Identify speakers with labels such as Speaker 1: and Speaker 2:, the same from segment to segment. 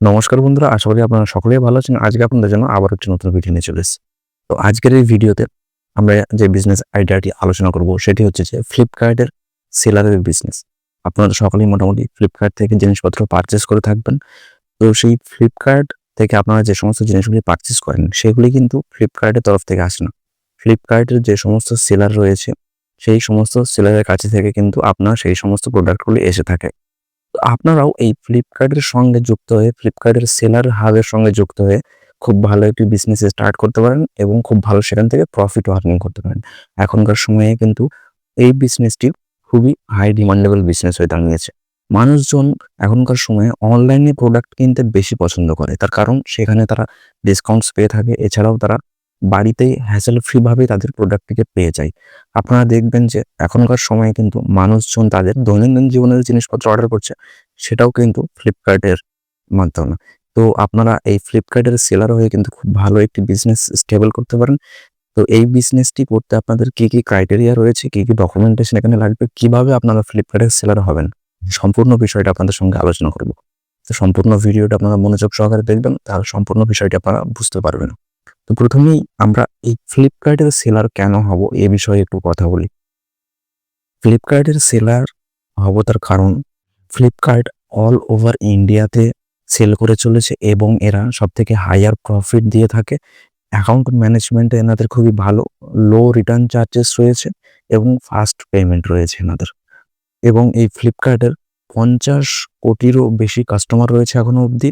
Speaker 1: নমস্কার বন্ধুরা, আশা করি আপনারা সকলেই ভালো আছেন। আজকে আপনাদের জন্য আবার একটি নতুন ভিডিও নিয়ে চলে তো আজকের এই ভিডিওতে আমরা যে বিজনেস আইডিয়াটি আলোচনা করব, সেটি হচ্ছে যে ফ্লিপকার্টের সেলারের বিজনেস আপনারা সকলেই মোটামুটি ফ্লিপকার্ট থেকে জিনিসপত্র পারচেস করে থাকবেন। তো সেই ফ্লিপকার্ট থেকে আপনারা যে সমস্ত জিনিসগুলি পারচেস করেন, সেগুলি কিন্তু ফ্লিপকার্টের তরফ থেকে আসে না। ফ্লিপকার্টের যে সমস্ত সেলার রয়েছে, সেই সমস্ত সেলারের কাছে থেকে কিন্তু আপনার সেই সমস্ত প্রোডাক্টগুলি এসে থাকে। আপনারাও এই ফ্লিপকার্টের সঙ্গে যুক্ত হয়ে ফ্লিপকার্টের সেলার হাবের সঙ্গে যুক্ত হয়ে খুব ভালো একটি বিজনেস স্টার্ট করতে পারেন এবং খুব ভালো সেখান থেকে প্রফিট আর্নিং করতে পারেন। এখনকার সময়ে কিন্তু এই বিজনেসটি খুবই হাই ডিমান্ডেবল বিজনেস হয়ে দাঁড়িয়েছে। মানুষজন এখনকার সময়ে অনলাইনে প্রোডাক্ট কিনতে বেশি পছন্দ করে। তার কারণ সেখানে তারা ডিসকাউন্টস পেয়ে থাকে। এছাড়াও তারা বাড়িতেই হ্যাসেল ফ্রিভাবেই তাদের প্রোডাক্টটিকে পেয়ে যায়। আপনারা দেখবেন যে এখনকার সময়ে কিন্তু মানুষজন তাদের দৈনন্দিন জীবনের জিনিসপত্র অর্ডার করছে, সেটাও কিন্তু ফ্লিপকার্টের মাধ্যমে। তো আপনারা এই ফ্লিপকার্টের সেলার হয়ে কিন্তু খুব ভালো একটি বিজনেস স্টেবল করতে পারেন। তো এই বিজনেসটি করতে আপনাদের কি কি ক্রাইটেরিয়া রয়েছে, কি কি ডকুমেন্টেশন এখানে লাগবে, কীভাবে আপনারা ফ্লিপকার্টের সেলার হবেন, সম্পূর্ণ বিষয়টা আপনাদের সঙ্গে আলোচনা করব। তো সম্পূর্ণ ভিডিওটা আপনারা মনোযোগ সহকারে দেখবেন, তাহলে সম্পূর্ণ বিষয়টি আপনারা বুঝতে পারবেন। তো প্রথমেই আমরা এই ফ্লিপকার্টের সেলার কেন হব এ বিষয়ে একটু কথা বলি। ফ্লিপকার্টের সেলার হব তার কারণ ফ্লিপকার্ট অল ওভার ইন্ডিয়াতে সেল করে চলেছে এবং এরা সব থেকে হায়ার প্রফিট দিয়ে থাকে। অ্যাকাউন্ট ম্যানেজমেন্টে এনাদের খুবই ভালো লো রিটার্ন চার্জেস রয়েছে এবং ফাস্ট পেমেন্ট রয়েছে এনাদের। এবং এই ফ্লিপকার্টের পঞ্চাশ কোটিরও বেশি কাস্টমার রয়েছে এখনও অবধি।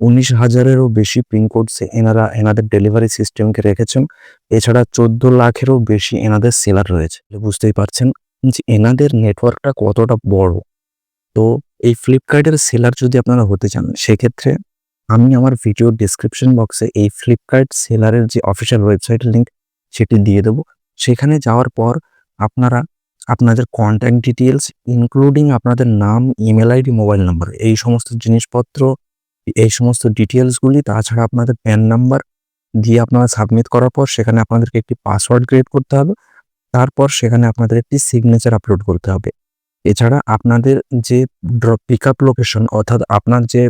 Speaker 1: উনিশ হাজারেরও বেশি পিনকোডসে এনারা, এনাদের ডেলিভারি সিস্টেমকে রেখেছেন। এছাড়া চোদ্দ লাখেরও বেশি এনাদের সেলার রয়েছে। বুঝতেই পারছেন যে এনাদের নেটওয়ার্কটা কতটা বড়। তো এই ফ্লিপকার্টের সেলার যদি আপনারা হতে চান, সেক্ষেত্রে আমি আমার ভিডিও ডিসক্রিপশন বক্সে এই ফ্লিপকার্ট সেলারের যে অফিসিয়াল ওয়েবসাইটের লিঙ্ক সেটি দিয়ে দেবো। সেখানে যাওয়ার পর আপনারা আপনাদের কন্ট্যাক্ট ডিটেলস ইনক্লুডিং আপনাদের নাম ইমেল আইডি মোবাইল নাম্বার এই সমস্ত জিনিসপত্র এই সমস্ত ডিটেলসগুলি তাছাড়া আপনাদের প্যান নাম্বার দিয়ে আপনারা সাবমিট করার পর সেখানে আপনাদেরকে একটি পাসওয়ার্ড ক্রিয়েট করতে হবে। তারপর সেখানে আপনাদের একটি সিগনেচার আপলোড করতে হবে। এছাড়া আপনাদের যে পিক আপ লোকেশন অর্থাৎ আপনার যে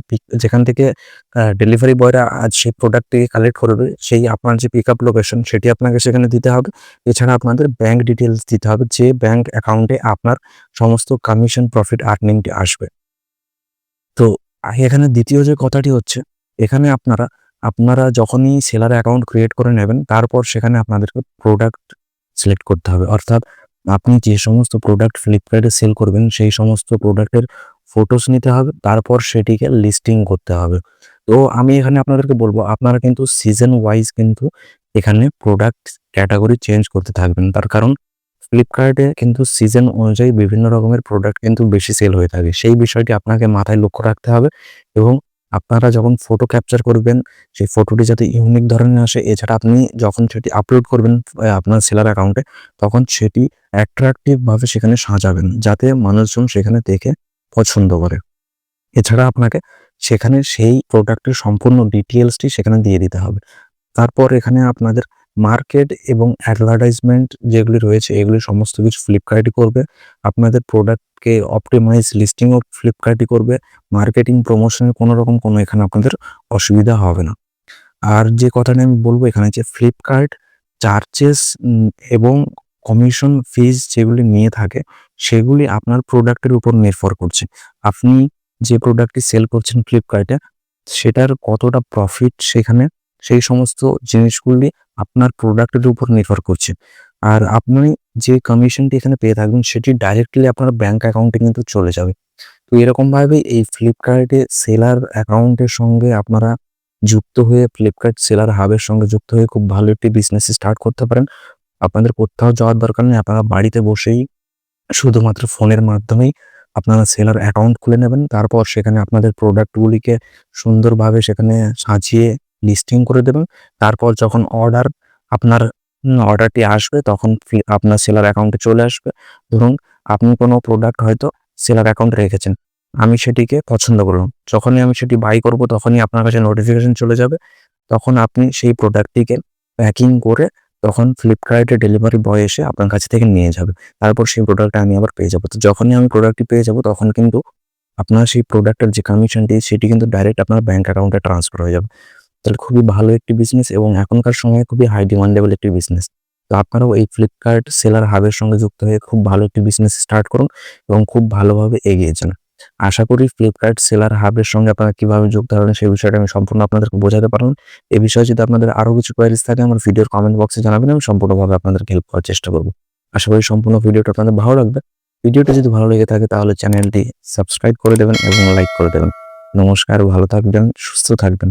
Speaker 1: যেখান থেকে ডেলিভারি বয়রা আজ সেই প্রোডাক্টটিকে কালেক্ট করবে, সেই আপনার যে পিক আপ লোকেশন সেটি আপনাকে সেখানে দিতে হবে। এছাড়া আপনাদের ব্যাংক ডিটেলস দিতে হবে, যে ব্যাংক অ্যাকাউন্টে আপনার সমস্ত কমিশন প্রফিট আর্নিংটি আসবে। তো এখানে দ্বিতীয় যে কথাটি হচ্ছে, এখানে আপনারা আপনারা যখনই সেলার অ্যাকাউন্ট ক্রিয়েট করে নেবেন, তারপর সেখানে আপনাদেরকে প্রোডাক্ট সিলেক্ট করতে হবে। অর্থাৎ আপনি যে সমস্ত প্রোডাক্ট ফ্লিপকার্টে সেল করবেন, সেই সমস্ত প্রোডাক্টের ফটোস নিতে হবে, তারপর সেটিকে লিস্টিং করতে হবে। তো আমি এখানে আপনাদেরকে বলব, আপনারা কিন্তু সিজন ওয়াইজ কিন্তু এখানে প্রোডাক্ট ক্যাটাগরি চেঞ্জ করতে থাকবেন। তার কারণ ফ্লিপকার্টে কিন্তু সিজন অনুযায়ী বিভিন্ন রকমের প্রোডাক্ট কিন্তু বেশি সেল হয়ে থাকে। সেই বিষয়টি আপনাকে মাথায় লক্ষ্য রাখতে হবে এবং আপনারা যখন ফটো ক্যাপচার করবেন, সেই ফটোটি যাতে ইউনিক ধরনের আসে, এছাড়া আপনি যখন সেটি আপলোড করবেন আপনার সেলার অ্যাকাউন্টে তখন সেটি অ্যাট্রাকটিভ ভাবে সেখানে সাজাবেন, যাতে মানুষজন সেখানে দেখে পছন্দ করে। এছাড়া আপনাকে সেখানে সেই প্রোডাক্টের সম্পূর্ণ ডিটেলসটি সেখানে দিয়ে দিতে হবে। তারপর এখানে আপনাদের মার্কেট এবং অ্যাডভার্টাইজমেন্ট যেগুলি রয়েছে, এগুলি সমস্ত কিছু ফ্লিপকার্টই করবে। আপনাদের প্রোডাক্টকে অপটিমাইজ লিস্টিংও ফ্লিপকার্টই করবে। মার্কেটিং প্রমোশনের কোনো রকম কোনো এখানে আপনাদের অসুবিধা হবে না। আর যে কথাটা আমি বলব এখানে যে ফ্লিপকার্ট চার্জেস এবং কমিশন ফিজ যেগুলি নিয়ে থাকে, সেগুলি আপনার প্রোডাক্টের উপর নির্ভর করছে। আপনি যে প্রোডাক্টটি সেল করছেন ফ্লিপকার্টে সেটার কতটা প্রফিট সেখানে সেই সমস্ত জিনিসগুলি আপনার প্রোডাক্টের উপর নির্ভর করছে। আর আপনি যে কমিশনটি এখানে পেয়ে থাকবেন, সেটি ডাইরেক্টলি আপনার ব্যাংক অ্যাকাউন্টে কিন্তু চলে যাবে। তো এরকমভাবে এই ফ্লিপকার্টে সেলার অ্যাকাউন্টের সঙ্গে আপনারা যুক্ত হয়ে ফ্লিপকার্ট সেলার হাবের সঙ্গে যুক্ত হয়ে খুব ভালো একটি বিজনেস স্টার্ট করতে পারেন। আপনাদের কোথাও যাওয়ার দরকার নেই, আপনারা বাড়িতে বসেই শুধুমাত্র ফোনের মাধ্যমেই আপনারা সেলার অ্যাকাউন্ট খুলে নেবেন। তারপর সেখানে আপনাদের প্রোডাক্টগুলিকে সুন্দরভাবে সেখানে সাজিয়ে লিস্টিং করে দেবেন। তারপর যখন অর্ডার আপনার অর্ডারটি আসবে, তখন আপনার সেলার অ্যাকাউন্টে চলে আসবে। ধরুন, আপনি কোনো প্রোডাক্ট হয়তো সেলার অ্যাকাউন্টে রেখেছেন। আমি সেটিকে পছন্দ করলাম। যখনই আমি সেটি বাই করব, তখনই আপনার কাছে নোটিফিকেশন চলে যাবে। তখন আপনি সেই প্রোডাক্টটিকে প্যাকিং করে তখন ফ্লিপকার্টে ডেলিভারি বয় এসে আপনার কাছ থেকে নিয়ে যাবে। তারপর সেই প্রোডাক্টটা আমি আবার পেয়ে যাব। তো যখনই আমি প্রোডাক্টটি পেয়ে যাব, তখন কিন্তু আপনার সেই প্রোডাক্টের যে কমিশনটি সেটি কিন্তু ডাইরেক্ট আপনার ব্যাংক অ্যাকাউন্টে ট্রান্সফার হয়ে যাবে। তাহলে খুবই ভালো একটি বিজনেস এবং এখনকার সময়ে খুবই হাই ডিমান্ডেবল একটি বিজনেস তো আপনারাও এই ফ্লিপকার্ট সেলার হাবের সঙ্গে যুক্ত হয়ে খুব ভালো একটি বিজনেস স্টার্ট করুন এবং খুব ভালোভাবে এগিয়ে যান। আশা করি ফ্লিপকার্ট সেলার হাবের সঙ্গে আপনারা কীভাবে যুক্ত হবেন সেই বিষয়টা আমি সম্পূর্ণ আপনাদেরকে বোঝাতে পারলাম। এই বিষয়ে যদি আপনাদের আরও কিছু কোয়ারিজ থাকে আমার ভিডিওর কমেন্ট বক্সে জানাবেন, আমি সম্পূর্ণভাবে আপনাদেরকে হেল্প করার চেষ্টা করব। আশা করি সম্পূর্ণ ভিডিওটা আপনাদের ভালো লাগবে। ভিডিওটা যদি ভালো লেগে থাকে তাহলে চ্যানেলটি সাবস্ক্রাইব করে দেবেন এবং লাইক করে দেবেন। নমস্কার, ভালো থাকবেন, সুস্থ থাকবেন।